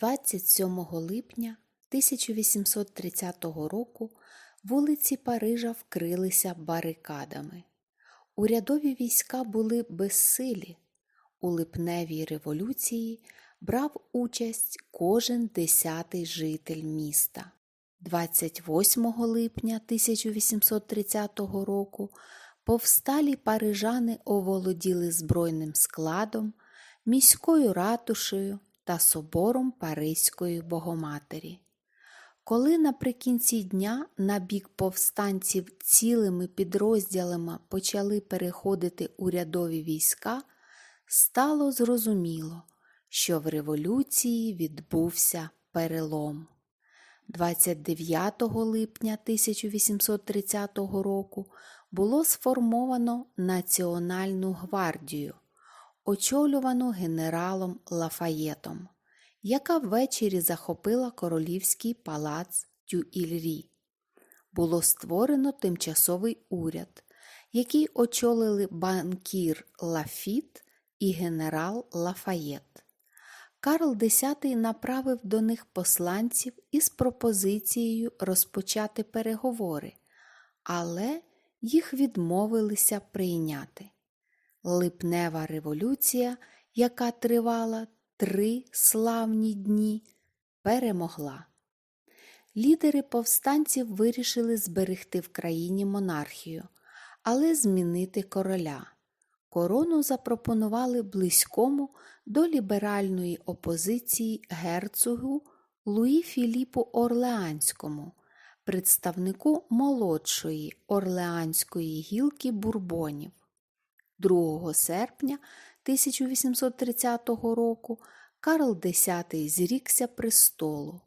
27 липня 1830 року вулиці Парижа вкрилися барикадами. Урядові війська були безсилі. У липневій революції брав участь кожен десятий житель міста. 28 липня 1830 року повсталі парижани оволоділи збройним складом, міською ратушею та собором Паризької Богоматері. Коли наприкінці дня на бік повстанців цілими підрозділами почали переходити урядові війська, стало зрозуміло, що в революції відбувся перелом. 29 липня 1830 року було сформовано Національну гвардію, очолювану генералом Лафаєтом, яка ввечері захопила королівський палац Тюільрі. Було створено тимчасовий уряд, який очолили банкір Лафіт і генерал Лафаєт. Карл X направив до них посланців із пропозицією розпочати переговори, але їх відмовилися прийняти. Липнева революція, яка тривала три славні дні, перемогла. Лідери повстанців вирішили зберегти в країні монархію, але змінити короля. Корону запропонували близькому до ліберальної опозиції герцогу Луї Філіпу Орлеанському, представнику молодшої орлеанської гілки бурбонів. 2 серпня 1830 року Карл X зрікся престолу,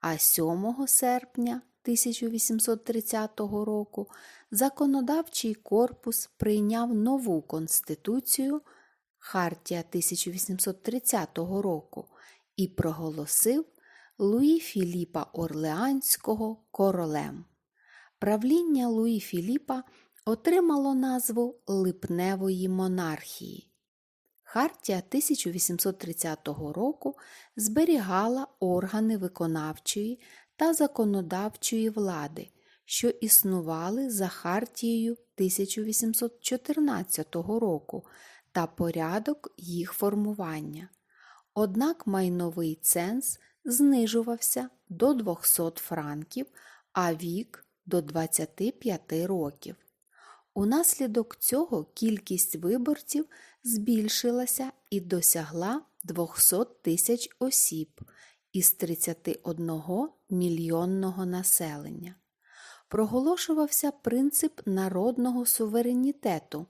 а 7 серпня 1830 року законодавчий корпус прийняв нову конституцію Хартія 1830 року і проголосив Луї Філіпа Орлеанського королем. Правління Луї Філіпа отримало назву Липневої монархії. Хартія 1830 року зберігала органи виконавчої та законодавчої влади, що існували за Хартією 1814 року та порядок їх формування. Однак майновий ценз знижувався до 200 франків, а вік до 25 років. Унаслідок цього кількість виборців збільшилася і досягла 200 тисяч осіб із 31 мільйонного населення. Проголошувався принцип народного суверенітету,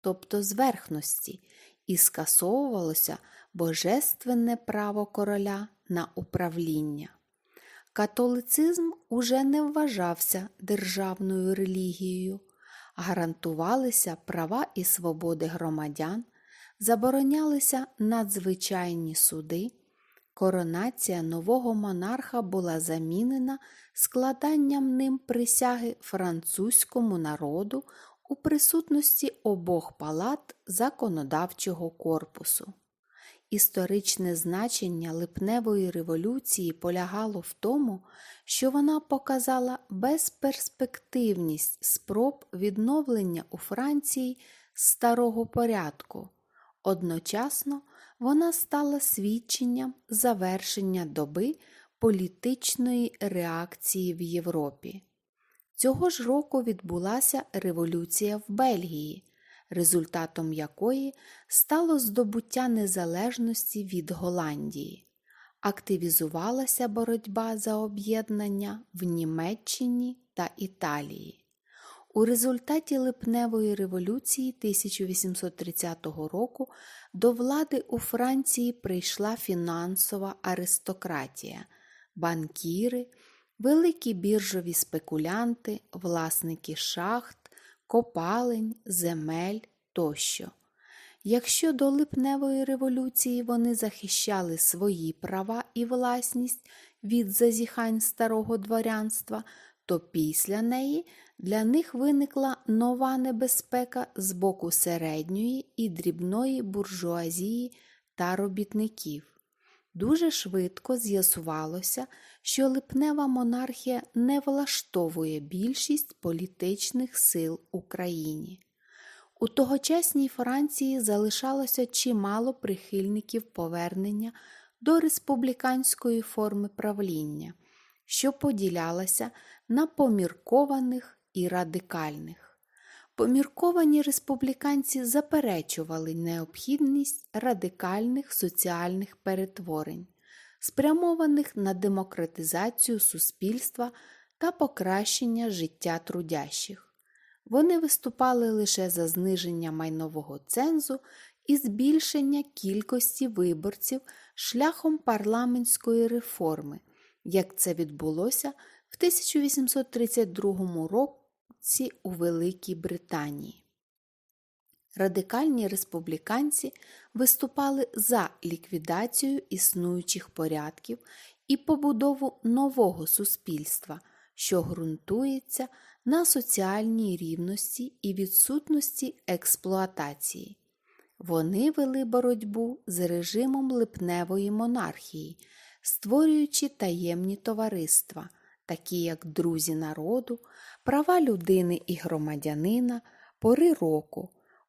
тобто зверхності, і скасовувалося божественне право короля на управління. Католицизм уже не вважався державною релігією, гарантувалися права і свободи громадян, заборонялися надзвичайні суди. Коронація нового монарха була замінена складанням ним присяги французькому народу у присутності обох палат законодавчого корпусу. Історичне значення липневої революції полягало в тому, що вона показала безперспективність спроб відновлення у Франції старого порядку. Одночасно вона стала свідченням завершення доби політичної реакції в Європі. Цього ж року відбулася революція в Бельгії, результатом якої стало здобуття незалежності від Голландії. Активізувалася боротьба за об'єднання в Німеччині та Італії. У результаті липневої революції 1830 року до влади у Франції прийшла фінансова аристократія, банкіри, великі біржові спекулянти, власники шахт, копалень, земель тощо. Якщо до липневої революції вони захищали свої права і власність від зазіхань старого дворянства, то після неї для них виникла нова небезпека з боку середньої і дрібної буржуазії та робітників. Дуже швидко з'ясувалося, що липнева монархія не влаштовує більшість політичних сил Україні. У тогочасній Франції залишалося чимало прихильників повернення до республіканської форми правління, що поділялася на поміркованих і радикальних. Помірковані республіканці заперечували необхідність радикальних соціальних перетворень, спрямованих на демократизацію суспільства та покращення життя трудящих. Вони виступали лише за зниження майнового цензу і збільшення кількості виборців шляхом парламентської реформи, як це відбулося в 1832 році у Великій Британії. Радикальні республіканці виступали за ліквідацію існуючих порядків і побудову нового суспільства, що ґрунтується на соціальній рівності і відсутності експлуатації. Вони вели боротьбу з режимом липневої монархії, створюючи таємні товариства, такі як друзі народу, права людини і громадянина, пори року,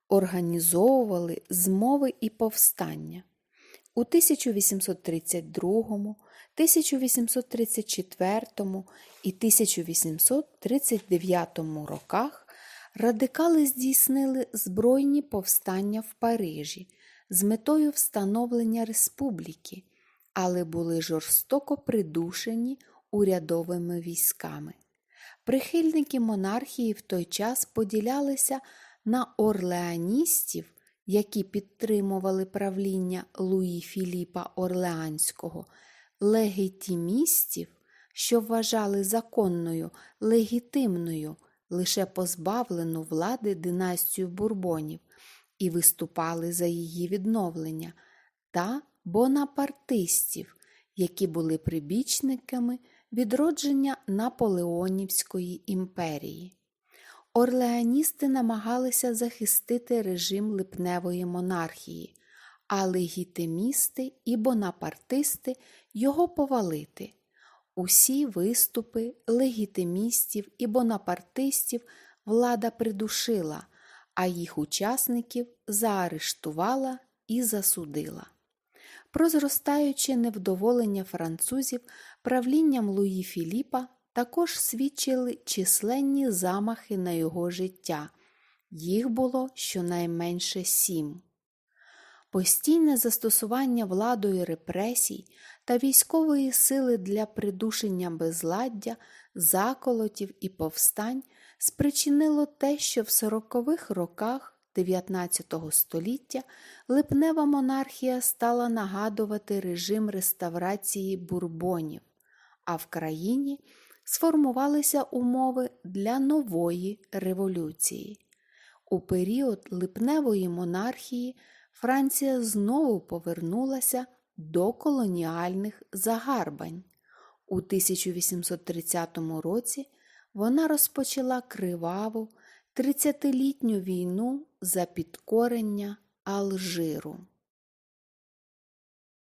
організовували змови і повстання. У 1832, 1834 і 1839 роках радикали здійснили збройні повстання в Парижі з метою встановлення республіки, але були жорстоко придушені урядовими військами. Прихильники монархії в той час поділялися на орлеаністів, які підтримували правління Луї Філіпа Орлеанського, легітимістів, що вважали законною, легітимною, лише позбавлену влади династію бурбонів і виступали за її відновлення, та бонапартистів, які були прибічниками відродження Наполеонівської імперії. Орлеаністи намагалися захистити режим липневої монархії, а легітимісти і бонапартисти його повалити. Усі виступи легітимістів і бонапартистів влада придушила, а їх учасників заарештувала і засудила. Про зростаюче невдоволення французів правлінням Луї Філіпа також свідчили численні замахи на його життя. Їх було щонайменше сім. Постійне застосування владою репресій та військової сили для придушення безладдя, заколотів і повстань спричинило те, що в сорокових роках 19 століття липнева монархія стала нагадувати режим реставрації бурбонів, а в країні сформувалися умови для нової революції. У період липневої монархії Франція знову повернулася до колоніальних загарбань. У 1830 році вона розпочала криваву 30-літню війну за підкорення Алжиру.